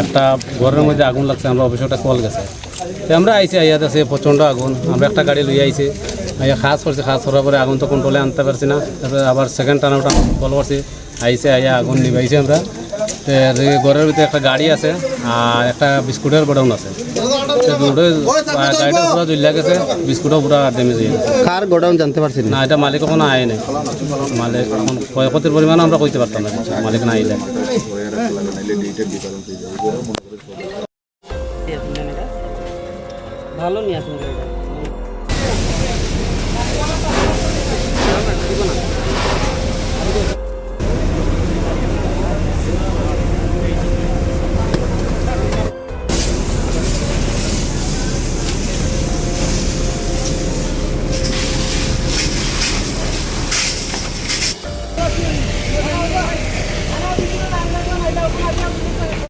একটা ঘরের মধ্যে আগুন লাগছে, আমরা অফিসে একটা কল গেছে। আমরা আইসি আইয়া আছে প্রচণ্ড আগুন। আমরা একটা গাড়ি লইয়া আইছি। আইয়া খাস করছি, খাস করার পরে আগুন তো কন্ট্রোলে আনতে পারছি না। তারপরে আবার সেকেন্ড টার্ন ওটা কল করছি। আইসে আইয়া আগুন নিবাইছি আমরা। ঘরের ভিতরে একটা গাড়ি আছে আর একটা বিস্কুটের গোডাউন আছে। গাড়িটা পুরো জ্বলিয়া গেছে বিস্কুটও পুরো ড্যামেজ হয়ে গেছে। কার গোডাউন জানতে পারছেন না। এটা মালিক কোনো আয় নাই। মালিক এখন ক্ষয়ক্ষতির পরিমাণ আমরা কইতে পারতাম না মালিক না আইলে। ভালো নিয়ে আসুন